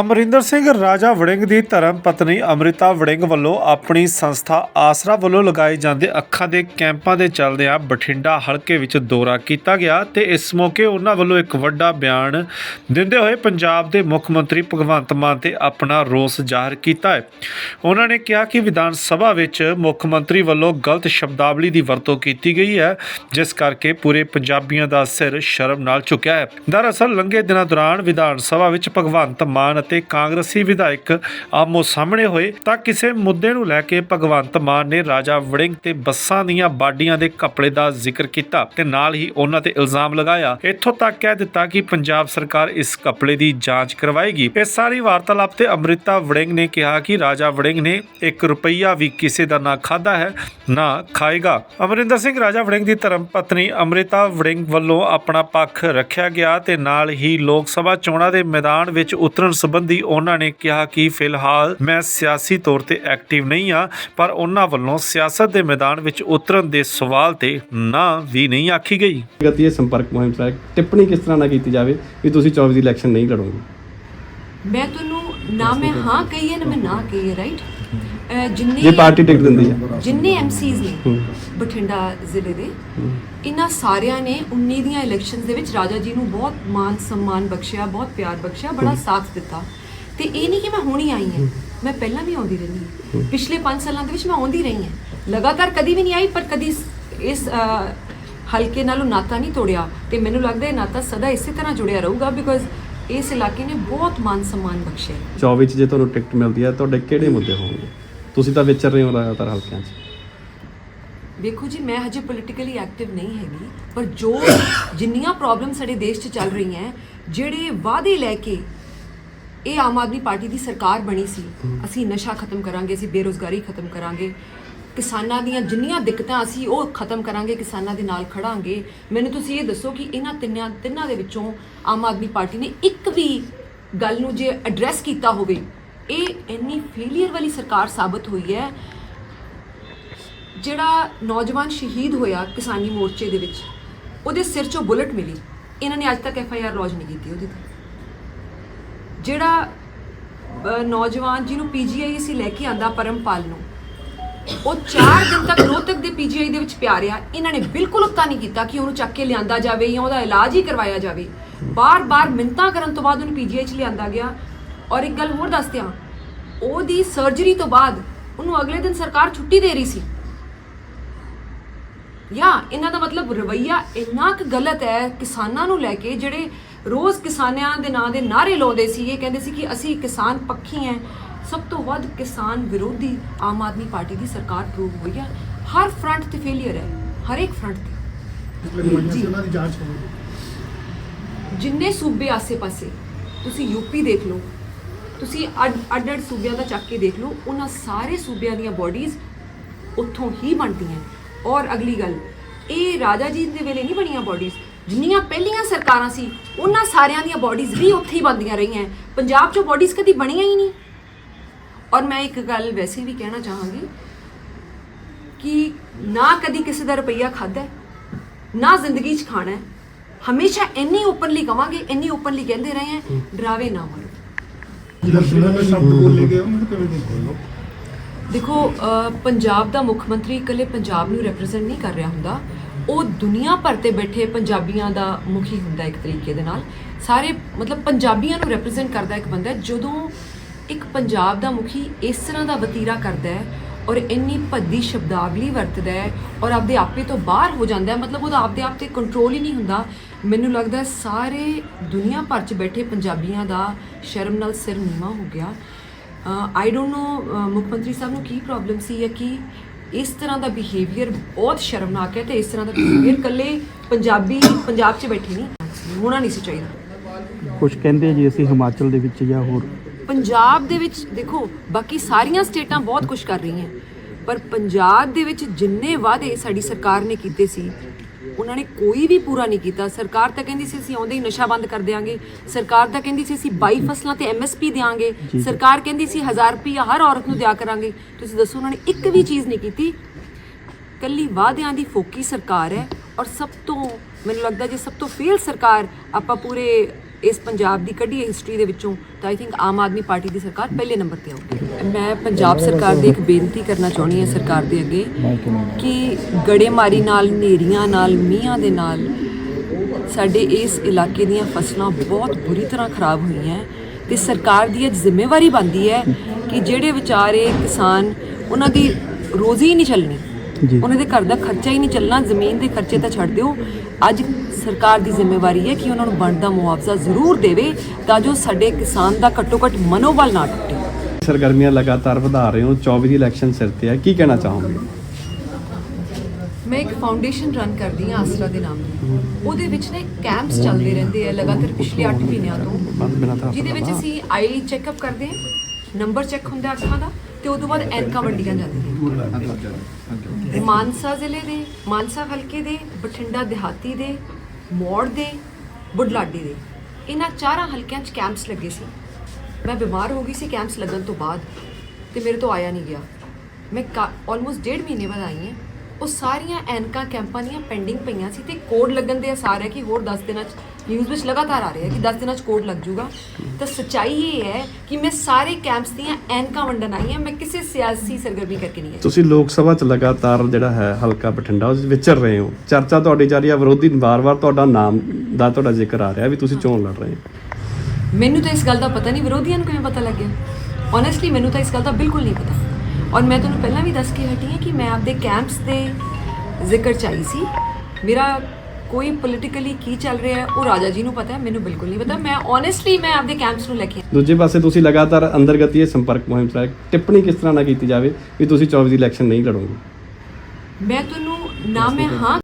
ਅਮਰਿੰਦਰ ਸਿੰਘ ਰਾਜਾ ਵੜਿੰਗ ਦੀ ਧਰਮ ਪਤਨੀ ਅੰਮ੍ਰਿਤਾ ਵੜਿੰਗ ਵੱਲੋਂ ਆਪਣੀ ਸੰਸਥਾ ਆਸਰਾ ਵੱਲੋਂ ਲਗਾਏ ਜਾਂਦੇ ਅੱਖਾਂ ਦੇ ਕੈਂਪਾਂ ਦੇ ਚੱਲਦਿਆਂ ਬਠਿੰਡਾ ਹਲਕੇ ਵਿੱਚ ਦੌਰਾ ਕੀਤਾ ਗਿਆ ਤੇ ਇਸ ਮੌਕੇ ਉਹਨਾਂ ਵੱਲੋਂ ਇੱਕ ਵੱਡਾ ਬਿਆਨ ਦਿੰਦੇ ਹੋਏ ਪੰਜਾਬ ਦੇ ਮੁੱਖ ਮੰਤਰੀ ਭਗਵੰਤ ਮਾਨ ਤੇ ਆਪਣਾ ਰੋਸ ਜ਼ਾਹਰ ਕੀਤਾ ਹੈ। ਉਹਨਾਂ ਨੇ ਕਿਹਾ ਕਿ ਵਿਧਾਨ ਸਭਾ ਵਿੱਚ ਮੁੱਖ ਮੰਤਰੀ ਵੱਲੋਂ ਗਲਤ ਸ਼ਬਦਾਵਲੀ ਦੀ ਵਰਤੋਂ ਕੀਤੀ ਗਈ ਹੈ, ਜਿਸ ਕਰਕੇ ਪੂਰੇ ਪੰਜਾਬੀਆਂ ਦਾ ਸਿਰ ਸ਼ਰਮ ਨਾਲ ਝੁਕਿਆ ਹੈ। ਦਰਅਸਲ, ਲੰਘੇ ਦਿਨਾਂ ਦੌਰਾਨ ਵਿਧਾਨ ਸਭਾ ਵਿੱਚ ਭਗਵੰਤ ਮਾਨ ਅਤੇ ਕਾਂਗਰਸੀ ਵਿਧਾਇਕ ਆਮੋ ਸਾਹਮਣੇ ਹੋਏ ਤਾਂ ਕਿਸੇ ਮੁੱਦੇ ਨੂੰ ਲੈ ਕੇ ਭਗਵੰਤ ਮਾਨ ਨੇ ਰਾਜਾ ਵੜਿੰਗ ਤੇ ਬੱਸਾਂ ਦੀਆਂ ਬਾਡੀਆਂ ਦੇ ਕੱਪੜੇ ਦਾ ਜ਼ਿਕਰ ਕੀਤਾ ਤੇ ਨਾਲ ਹੀ ਉਹਨਾਂ ਤੇ ਇਲਜ਼ਾਮ ਲਗਾਇਆ। ਇੱਥੋਂ ਤੱਕ ਕਹਿ ਦਿੱਤਾ ਕਿ ਪੰਜਾਬ ਸਰਕਾਰ ਇਸ ਕੱਪੜੇ ਦੀ ਜਾਂਚ ਕਰਵਾਏਗੀ। ਇਸ ਸਾਰੀ ਵਾਰਤਾਲਾਪ ਤੇ ਅੰਮ੍ਰਿਤਾ ਵੜਿੰਗ ਨੇ ਕਿਹਾ ਕਿ ਰਾਜਾ ਵੜਿੰਗ ਨੇ 1 ਰੁਪਈਆ ਵੀ ਕਿਸੇ ਦਾ ਨਾ ਖਾਦਾ ਹੈ, ਨਾ ਖਾਏਗਾ। ਅਮਰਿੰਦਰ ਸਿੰਘ, ਰਾਜਾ ਵੜਿੰਗ ਦੀ ਧਰਮ ਪਤਨੀ ਅਮ੍ਰਿਤਾ ਵੜਿੰਗ ਵੱਲੋਂ ਆਪਣਾ ਪੱਖ ਰੱਖਿਆ ਗਿਆ ਤੇ ਨਾਲ ਹੀ ਲੋਕ ਸਭਾ ਚੋਣਾਂ ਦੇ ਮੈਦਾਨ ਵਿੱਚ ਉਤਰਨ ਸੰਬੰਧੀ ਉਹਨਾਂ ਨੇ ਕਿਹਾ ਕਿ ਫਿਲਹਾਲ ਮੈਂ ਸਿਆਸੀ ਤੌਰ ਤੇ ਐਕਟਿਵ ਨਹੀਂ ਆ ਪਰ ਉਹਨਾਂ ਵੱਲੋਂ ਸਿਆਸਤ ਦੇ ਮੈਦਾਨ ਵਿੱਚ ਉਤਰਨ ਦੇ ਸਵਾਲ ਤੇ ਨਾ ਵੀ ਨਹੀਂ ਆਖੀ ਗਈ। ਗਤੀ ਇਹ ਸੰਪਰਕ ਮੁਹਿੰਮ ਸਰ ਟਿੱਪਣੀ ਕਿਸ ਤਰ੍ਹਾਂ ਨਾ ਕੀਤੀ ਜਾਵੇ ਵੀ ਤੁਸੀਂ 24 ਦੀ ਇਲੈਕਸ਼ਨ ਨਹੀਂ ਲੜੋਗੇ? ਮੈਂ ਤੁਹਾਨੂੰ ਨਾ ਮੈਂ ਹਾਂ ਕਹੀ ਹੈ ਨਾ ਮੈਂ ਨਾ ਕਹੀ ਹੈ ਰਾਈਟ ਜਿੰਨੇ ਜੇ ਪਾਰਟੀ ਟਿਕਟ ਦਿੰਦੀ ਹੈ। ਜਿੰਨੇ ਐਮਸੀਜ਼ ਨੇ। ਬਠਿੰਡਾ ਜ਼ਿਲ੍ਹੇ ਦੇ ਇਹਨਾਂ ਸਾਰਿਆਂ ਨੇ 19 ਦੀਆਂ ਇਲੈਕਸ਼ਨਸ ਦੇ ਵਿੱਚ ਰਾਜਾ ਜੀ ਨੂੰ ਬਹੁਤ ਮਾਨ ਸਨਮਾਨ ਬਖਸ਼ਿਆ ਬਹੁਤ ਪਿਆਰ ਬਖਸ਼ਿਆ ਬੜਾ ਸਾਥ ਦਿੱਤਾ। ਤੇ ਇਹ ਨਹੀਂ ਕਿ ਮੈਂ ਹੁਣੀ ਆਈ ਹਾਂ ਮੈਂ ਪਹਿਲਾਂ ਵੀ ਆਉਂਦੀ ਰਹੀ ਹਾਂ। ਪਿਛਲੇ 5 ਸਾਲਾਂ ਦੇ ਵਿੱਚ ਮੈਂ ਆਉਂਦੀ ਰਹੀ ਹਾਂ। ਲਗਾਤਾਰ ਕਦੀ ਵੀ ਨਹੀਂ ਆਈ ਪਰ ਕਦੀ ਇਸ- ਹਲਕੇ ਨਾਲੋਂ ਨਾਤਾ ਨਹੀਂ ਤੋੜਿਆ। ਤੇ ਮੈਨੂੰ ਲੱਗਦਾ ਇਹ ਨਾਤਾ ਸਦਾ ਇਸੇ ਤਰ੍ਹਾਂ ਜੁੜਿਆ ਰਹੂਗਾ ਬਿਕੋਜ਼ ਇਸ ਇਲਾਕੇ ਨੇ ਬਹੁਤ ਮਾਨ ਸਨਮਾਨ ਬਖਸ਼ਿਆ 24 ਚ ਜੇ ਤੁਹਾਨੂੰ ਟਿਕਟ ਮਿਲਦੀ ਹੈ ਤੁਹਾਡੇ ਕਿਹੜੇ ਮੁੱਦੇ ਹੋਣਗੇ? ਤੁਸੀਂ ਤਾਂ ਵਿਚਰ ਰਹੇ ਹੋ ਲਗਾਤਾਰ ਹਲਕਿਆਂ 'ਚ। ਵੇਖੋ ਜੀ ਮੈਂ ਹਜੇ ਪੋਲੀਟੀਕਲੀ ਐਕਟਿਵ ਨਹੀਂ ਹੈਗੀ ਪਰ ਜੋ ਜਿੰਨੀਆਂ ਪ੍ਰੋਬਲਮ ਸਾਡੇ ਦੇਸ਼ 'ਚ ਚੱਲ ਰਹੀਆਂ ਹੈ, ਜਿਹੜੇ ਵਾਅਦੇ ਲੈ ਕੇ ਇਹ ਆਮ ਆਦਮੀ ਪਾਰਟੀ ਦੀ ਸਰਕਾਰ ਬਣੀ ਸੀ ਅਸੀਂ ਨਸ਼ਾ ਖਤਮ ਕਰਾਂਗੇ ਅਸੀਂ ਬੇਰੋਜ਼ਗਾਰੀ ਖਤਮ ਕਰਾਂਗੇ ਕਿਸਾਨਾਂ ਦੀਆਂ ਜਿੰਨੀਆਂ ਦਿੱਕਤਾਂ ਅਸੀਂ ਉਹ ਖਤਮ ਕਰਾਂਗੇ, ਕਿਸਾਨਾਂ ਦੇ ਨਾਲ ਖੜਾਂਗੇ। ਮੈਨੂੰ ਤੁਸੀਂ ਇਹ ਦੱਸੋ ਕਿ ਇਹਨਾਂ ਤਿੰਨਾਂ ਤਿੰਨਾਂ ਦੇ ਵਿੱਚੋਂ ਆਮ ਆਦਮੀ ਪਾਰਟੀ ਨੇ ਇੱਕ ਵੀ ਗੱਲ ਨੂੰ ਜੇ ਐਡਰੈਸ ਕੀਤਾ ਹੋਵੇ, ਇਹ ਇੰਨੀ ਫੇਲਿਅਰ ਵਾਲੀ ਸਰਕਾਰ ਸਾਬਤ ਹੋਈ ਹੈ, ਜਿਹੜਾ ਨੌਜਵਾਨ ਸ਼ਹੀਦ ਹੋਇਆ ਕਿਸਾਨੀ ਮੋਰਚੇ ਦੇ ਵਿੱਚ, ਉਹਦੇ ਸਿਰ 'ਚੋਂ ਬੁਲਟ ਮਿਲੀ। ਇਹਨਾਂ ਨੇ ਅੱਜ ਤੱਕ ਐਫ ਆਈ ਆਰ ਲੌਂਚ ਨਹੀਂ ਕੀਤੀ ਉਹਦੇ ਤੇ। ਜਿਹੜਾ ਨੌਜਵਾਨ ਜਿਹਨੂੰ ਪੀਜੀਆਈ ਅਸੀਂ ਲੈ ਕੇ ਆਂਦਾ ਪਰਮਪਾਲ ਨੂੰ ਉਹ 4 ਦਿਨ ਤੱਕ ਰੋਹਤਕ ਦੇ ਪੀਜੀਆਈ ਦੇ ਵਿੱਚ ਪਿਆ ਰਿਹਾ। ਇਹਨਾਂ ਨੇ ਬਿਲਕੁਲ ਉੱਤਾ ਨਹੀਂ ਕੀਤਾ ਕਿ ਉਹਨੂੰ ਚੱਕ ਕੇ ਲਿਆਂਦਾ ਜਾਵੇ ਜਾਂ ਉਹਦਾ ਇਲਾਜ ਹੀ ਕਰਵਾਇਆ ਜਾਵੇ। ਬਾਰ-ਬਾਰ ਮਿੰਤਾ ਕਰਨ ਤੋਂ ਬਾਅਦ ਉਹਨੂੰ ਪੀਜੀਆਈ 'ਚ ਲਿਆਂਦਾ ਗਿਆ। ਔਰ ਇੱਕ ਗੱਲ ਹੋਰ ਦੱਸ ਦਿਆਂ, ਉਹਦੀ ਸਰਜਰੀ ਤੋਂ ਬਾਅਦ ਉਹਨੂੰ ਅਗਲੇ ਦਿਨ ਸਰਕਾਰ ਛੁੱਟੀ ਦੇ ਰਹੀ ਸੀ। ਯਾ, ਇਹਨਾਂ ਦਾ ਮਤਲਬ ਰਵਈਆ ਇੰਨਾ ਕੁ ਗਲਤ ਹੈ ਕਿਸਾਨਾਂ ਨੂੰ ਲੈ ਕੇ, ਜਿਹੜੇ ਰੋਜ਼ ਕਿਸਾਨਾਂ ਦੇ ਨਾਂ ਦੇ ਨਾਰੇ ਲਾਉਂਦੇ ਸੀ, ਇਹ ਕਹਿੰਦੇ ਸੀ ਕਿ ਅਸੀਂ ਕਿਸਾਨ ਪੱਖੀ ਹੈ ਸਭ ਤੋਂ ਵੱਧ ਕਿਸਾਨ ਵਿਰੋਧੀ ਆਮ ਆਦਮੀ ਪਾਰਟੀ ਦੀ ਸਰਕਾਰ ਪ੍ਰੂਵ ਹੋਈ ਹੈ ਹਰ ਫਰੰਟ ਤੇ ਫੇਲਿਅਰ ਹੈ। ਹਰ ਇੱਕ ਫਰੰਟ ਤੇ ਜਿੰਨੇ ਸੂਬੇ ਆਸੇ-ਪਾਸੇ ਤੁਸੀਂ ਯੂਪੀ ਦੇਖ ਲਓ ਤੁਸੀਂ ਅੱਡ ਅੱਡ ਅੱਡ ਸੂਬਿਆਂ ਦਾ ਚੱਕ ਕੇ ਦੇਖ ਲਓ ਉਹਨਾਂ ਸਾਰੇ ਸੂਬਿਆਂ ਦੀਆਂ ਬਾਡੀਜ਼ ਉੱਥੋਂ ਹੀ ਬਣਦੀਆਂ। ਔਰ ਅਗਲੀ ਗੱਲ ਇਹ ਰਾਜਾ ਜੀ ਦੇ ਵੇਲੇ ਨਹੀਂ ਬਣੀਆਂ ਬਾਡੀਜ਼ ਜਿੰਨੀਆਂ ਪਹਿਲੀਆਂ ਸਰਕਾਰਾਂ ਸੀ ਉਹਨਾਂ ਸਾਰਿਆਂ ਦੀਆਂ ਬਾਡੀਜ਼ ਵੀ ਉੱਥੇ ਹੀ ਬਣਦੀਆਂ ਰਹੀਆਂ। ਪੰਜਾਬ 'ਚੋਂ ਬਾਡੀਜ਼ ਕਦੀ ਬਣੀਆਂ ਹੀ ਨਹੀਂ। ਔਰ ਮੈਂ ਇੱਕ ਗੱਲ ਵੈਸੇ ਵੀ ਕਹਿਣਾ ਚਾਹਾਂਗੀ ਕਿ ਨਾ ਕਦੀ ਕਿਸੇ ਦਾ ਰੁਪਈਆ ਖਾਦਾ ਨਾ ਜ਼ਿੰਦਗੀ 'ਚ ਖਾਣਾ ਹੈ। ਹਮੇਸ਼ਾ ਇੰਨੀ ਓਪਨਲੀ ਕਵਾਂਗੇ ਇੰਨੀ ਓਪਨਲੀ ਕਹਿੰਦੇ ਰਹੇ ਹੈ ਡਰਾਵੇ ਨਾ ਮਰੋ। ਜਿਹੜਾ ਮੈਂ ਸ਼ਬਦ ਬੋਲੇ ਕਿਵੇਂ ਦੇਖੋ ਪੰਜਾਬ ਦਾ ਮੁੱਖ ਮੰਤਰੀ ਇਕੱਲੇ ਪੰਜਾਬ ਨੂੰ ਰਿਪਰੈਜ਼ੈਂਟ ਨਹੀਂ ਕਰ ਰਿਹਾ ਹੁੰਦਾ। ਉਹ ਦੁਨੀਆ ਭਰ ਤੇ ਬੈਠੇ ਪੰਜਾਬੀਆਂ ਦਾ ਮੁਖੀ ਹੁੰਦਾ ਇੱਕ ਤਰੀਕੇ ਦੇ ਨਾਲ। ਸਾਰੇ ਮਤਲਬ ਪੰਜਾਬੀਆਂ ਨੂੰ ਰਿਪਰੈਜ਼ੈਂਟ ਕਰਦਾ ਇੱਕ ਬੰਦਾ। ਜਦੋਂ ਇੱਕ ਪੰਜਾਬ ਦਾ ਮੁਖੀ ਇਸ ਤਰ੍ਹਾਂ ਦਾ ਵਤੀਰਾ ਕਰਦਾ ਹੈ ਔਰ ਇੰਨੀ ਭੱਦੀ ਸ਼ਬਦਾਵਲੀ ਵਰਤਦਾ ਹੈ ਔਰ ਆਪਦੇ ਆਪੇ ਤੋਂ ਬਾਹਰ ਹੋ ਜਾਂਦਾ ਹੈ, ਮਤਲਬ ਉਹਦਾ ਆਪਦੇ ਆਪ ਤੇ ਕੰਟਰੋਲ ਹੀ ਨਹੀਂ ਹੁੰਦਾ। ਮੈਨੂੰ ਲੱਗਦਾ ਸਾਰੇ ਦੁਨੀਆ ਭਰ 'ਚ ਬੈਠੇ ਪੰਜਾਬੀਆਂ ਦਾ ਸ਼ਰਮ ਨਾਲ ਸਿਰ ਨੀਵਾ ਹੋ ਗਿਆ। ਆਈ ਡੋਨਟ ਨੋ ਮੁੱਖ ਮੰਤਰੀ ਸਾਹਿਬ ਨੂੰ ਕੀ ਪ੍ਰੋਬਲਮ ਸੀ ਜਾਂ ਕੀ ਇਸ ਤਰ੍ਹਾਂ ਦਾ ਬਿਹੇਵੀਅਰ ਬਹੁਤ ਸ਼ਰਮਨਾਕ ਹੈ ਤੇ ਇਸ ਤਰ੍ਹਾਂ ਦਾ ਬਿਹੇਵੀਅਰ ਕੱਲੇ ਪੰਜਾਬੀ, ਪੰਜਾਬ 'ਚ ਬੈਠੇ ਨਹੀਂ, ਹੋਣਾ ਨਹੀਂ ਸੀ ਚਾਹੀਦਾ। ਕੁਝ ਕਹਿੰਦੇ ਜੀ ਅਸੀਂ ਹਿਮਾਚਲ ਦੇ ਵਿੱਚ ਜਾਂ ਹੋਰ ਪੰਜਾਬ ਦੇ ਵਿੱਚ ਦੇਖੋ ਬਾਕੀ ਸਾਰੀਆਂ ਸਟੇਟਾਂ ਬਹੁਤ ਕੁਝ ਕਰ ਰਹੀਆਂ। ਪਰ ਪੰਜਾਬ ਦੇ ਵਿੱਚ ਜਿੰਨੇ ਵਾਅਦੇ ਸਾਡੀ ਸਰਕਾਰ ਨੇ ਕੀਤੇ ਸੀ ਉਹਨਾਂ ਨੇ ਕੋਈ ਵੀ ਪੂਰਾ ਨਹੀਂ ਕੀਤਾ। ਸਰਕਾਰ ਤਾਂ ਕਹਿੰਦੀ ਸੀ ਅਸੀਂ ਆਉਂਦੇ ਹੀ ਨਸ਼ਾ ਬੰਦ ਕਰ ਦਿਆਂਗੇ। ਸਰਕਾਰ ਤਾਂ ਕਹਿੰਦੀ ਸੀ ਅਸੀਂ 22 ਫਸਲਾਂ ਤੇ ਐਮਐਸਪੀ ਦੇਾਂਗੇ ਸਰਕਾਰ ਕਹਿੰਦੀ ਸੀ 1000 ਰੁਪਈਆ ਹਰ ਔਰਤ ਨੂੰ ਦਿਆ ਕਰਾਂਗੇ। ਤੁਸੀਂ ਦੱਸੋ ਉਹਨਾਂ ਨੇ ਇੱਕ ਵੀ ਚੀਜ਼ ਨਹੀਂ ਕੀਤੀ। ਕੱਲੀ ਵਾਅਦਿਆਂ ਦੀ ਫੋਕੀ ਸਰਕਾਰ ਹੈ ਔਰ ਸਭ ਤੋਂ ਮੈਨੂੰ ਲੱਗਦਾ ਜੇ ਸਭ ਤੋਂ ਫੇਲ ਸਰਕਾਰ ਆਪਾਂ ਪੂਰੇ ਇਸ ਪੰਜਾਬ ਦੀ ਕੱਢੀ ਹਿਸਟਰੀ ਦੇ ਵਿੱਚੋਂ ਤਾਂ I think Aam Aadmi party ਦੀ ਸਰਕਾਰ ਪਹਿਲੇ ਨੰਬਰ ਤੇ ਆਊਗੀ। ਮੈਂ ਪੰਜਾਬ ਸਰਕਾਰ ਦੀ ਇੱਕ ਬੇਨਤੀ ਕਰਨਾ ਚਾਹੁੰਦੀ ਹਾਂ ਸਰਕਾਰ ਦੇ ਅੱਗੇ ਕਿ ਗੜੇਮਾਰੀ ਨਾਲ ਨੇਰੀਆਂ ਨਾਲ, ਮੀਂਹਾਂ ਦੇ ਨਾਲ ਸਾਡੇ ਇਸ ਇਲਾਕੇ ਦੀਆਂ ਫਸਲਾਂ ਬਹੁਤ ਬੁਰੀ ਤਰ੍ਹਾਂ ਖਰਾਬ ਹੋਈਆਂ ਹੈ ਤੇ ਸਰਕਾਰ ਦੀ ਇਹ ਜ਼ਿੰਮੇਵਾਰੀ ਬਣਦੀ ਹੈ ਕਿ ਜਿਹੜੇ ਵਿਚਾਰੇ ਕਿਸਾਨ ਉਹਨਾਂ ਦੀ ਰੋਜ਼ੀ ਨਹੀਂ ਚੱਲਣੀ ਉਹਨਾਂ ਦੇ ਘਰ ਦਾ ਖਰਚਾ ਹੀ ਨਹੀਂ ਚੱਲਣਾ ਜ਼ਮੀਨ ਦੇ ਖਰਚੇ ਤਾਂ ਛੱਡ ਦਿਓ। ਅੱਜ ਸਰਕਾਰ ਦੀ ਜ਼ਿੰਮੇਵਾਰੀ ਹੈ ਕਿ ਉਹਨਾਂ ਨੂੰ ਬਣਦਾ ਮੁਆਵਜ਼ਾ ਜ਼ਰੂਰ ਦੇਵੇ ਤਾਂ ਜੋ ਸਾਡੇ ਕਿਸਾਨ ਦਾ ਘੱਟੋ ਘੱਟ ਮਨੋਬਲ ਨਾ ਟੁੱਟੇ। ਸਰਗਰਮੀਆਂ ਲਗਾਤਾਰ ਵਧਾ ਰਹੇ ਹੋ 24 ਦੀ ਇਲੈਕਸ਼ਨ ਸਿਰ ਤੇ ਹੈ। ਕੀ ਕਹਿਣਾ ਚਾਹੋਗੇ? ਮੈਂ ਇੱਕ ਫਾਊਂਡੇਸ਼ਨ ਰਨ ਕਰਦੀ ਹਾਂ ਆਸਰਾ ਦੇ ਨਾਮ ਦੀ ਉਹਦੇ ਵਿੱਚ ਨੇ ਕੈਂਪਸ ਚੱਲਦੇ ਰਹਿੰਦੇ ਆ ਲਗਾਤਾਰ ਪਿਛਲੇ 8 ਮਹੀਨਿਆਂ ਤੋਂ ਜਿਹਦੇ ਵਿੱਚ ਅਸੀਂ ਆਈ ਚੈੱਕਅਪ ਕਰਦੇ ਹਾਂ ਨੰਬਰ ਚੈੱਕ ਹੁੰਦਾ ਅੱਖਾਂ ਦਾ। ਤੇ ਤੋਂ ਬਾਅਦ ਐਨਕਾਂ ਵੰਡੀਆਂ ਜਾਂਦੀਆਂ ਮਾਨਸਾ ਜ਼ਿਲ੍ਹੇ ਦੇ ਮਾਨਸਾ ਹਲਕੇ ਦੇ ਬਠਿੰਡਾ ਦਿਹਾਤੀ ਦੇ ਮੌੜ ਦੇ ਬੁਢਲਾਡੀ ਦੇ। ਇਹਨਾਂ ਚਾਰਾਂ ਹਲਕਿਆਂ 'ਚ ਕੈਂਪਸ ਲੱਗੇ ਸੀ। ਮੈਂ ਬਿਮਾਰ ਹੋ ਗਈ ਸੀ ਕੈਂਪਸ ਲੱਗਣ ਤੋਂ ਬਾਅਦ ਤੇ ਮੇਰੇ ਤੋਂ ਆਇਆ ਨਹੀਂ ਗਿਆ। ਮੈਂ ਆਲਮੋਸਟ ਡੇਢ ਮਹੀਨੇ ਬਾਅਦ ਆਈ ਹਾਂ। ਉਹ ਸਾਰੀਆਂ ਐਨਕਾਂ ਕੈਂਪਾਂ ਦੀਆਂ ਪੈਂਡਿੰਗ ਪਈਆਂ ਸੀ ਤੇ ਕੋਡ ਲੱਗਣ ਦੇ ਅਸਾਰ ਹੈ ਕਿ ਹੋਰ 10 ਦਿਨਾਂ 'ਚ ਨਿਊਜ਼ ਵਿੱਚ ਲਗਾਤਾਰ ਆ ਰਿਹਾ ਹੈ ਕਿ 10 ਦਿਨਾਂ 'ਚ ਕੋਡ ਲੱਗ ਜਾਊਗਾ। ਤਾਂ ਸੱਚਾਈ ਇਹ ਹੈ ਕਿ ਮੈਂ ਸਾਰੇ ਕੈਂਪਸ ਦੀਆਂ ਐਨਕਾਂ ਵੰਡਣ ਆਈ ਹਾਂ। ਮੈਂ ਕਿਸੇ ਸਿਆਸੀ ਸਰਗਰਮੀ ਕਰਕੇ ਨਹੀਂ ਆਈ। ਤੁਸੀਂ ਲੋਕ ਸਭਾ ਚ ਲਗਾਤਾਰ ਜਿਹੜਾ ਹੈ ਹਲਕਾ ਬਠਿੰਡਾ ਉਸ ਵਿੱਚ ਵਿਚਰ ਰਹੇ ਹੋ। ਚਰਚਾ ਤੁਹਾਡੀ ਜਾਰੀ ਹੈ ਵਿਰੋਧੀ ਵਾਰ-ਵਾਰ ਤੁਹਾਡਾ ਨਾਮ ਦਾ ਤੁਹਾਡਾ ਜ਼ਿਕਰ ਆ ਰਿਹਾ ਵੀ ਤੁਸੀਂ ਚੋਣ ਲੜ ਰਹੇ ਹੋ। ਮੈਨੂੰ ਤਾਂ ਇਸ ਗੱਲ ਦਾ ਪਤਾ ਨਹੀਂ ਵਿਰੋਧੀਆਂ ਨੂੰ ਕਿਵੇਂ ਪਤਾ ਲੱਗਿਆ ਓਨੈਸਟਲੀ ਮੈਨੂੰ ਤਾਂ ਇਸ ਗੱਲ ਦਾ ਬਿਲਕੁਲ ਨਹੀਂ ਪਤਾ। ਔਰ ਮੈਂ ਤੁਹਾਨੂੰ ਪਹਿਲਾਂ ਵੀ ਦੱਸ ਕੇ ਹਟੀ ਹਾਂ ਕਿ ਮੈਂ ਆਪਦੇ ਕੈਂਪਸ ਦੇ ਜ਼ਿਕਰ ਚ ਆਈ ਸੀ। ਮੇਰਾ ਕੋਈ ਪੋਲਿਟਿਕਲੀ ਕੀ ਚੱਲ ਰਿਹਾ ਹੈ ਉਹ ਰਾਜਾ ਜੀ ਨੂੰ ਪਤਾ ਹੈ ਮੈਨੂੰ ਬਿਲਕੁਲ ਨਹੀਂ ਪਤਾ। ਮੈਂ ਓਨੈਸਟਲੀ ਮੈਂ ਆਪਦੇ ਕੈਂਪਸ ਨੂੰ ਲੈ ਕੇ ਦੂਜੇ ਪਾਸੇ ਤੁਸੀਂ ਲਗਾਤਾਰ ਅੰਦਰਗਤੀ ਇਹ ਸੰਪਰਕ ਮੁਹਿੰਮ ਚਲਾ ਟਿੱਪਣੀ ਕਿਸ ਤਰ੍ਹਾਂ ਨਾਲ ਕੀਤੀ ਜਾਵੇ ਵੀ ਤੁਸੀਂ 24 ਦੀ ਇਲੈਕਸ਼ਨ ਨਹੀਂ ਲੜੋਗੇ? ਮੈਂ ਤੁਹਾਨੂੰ ਨਾ ਮੈਂ ਹਾਂ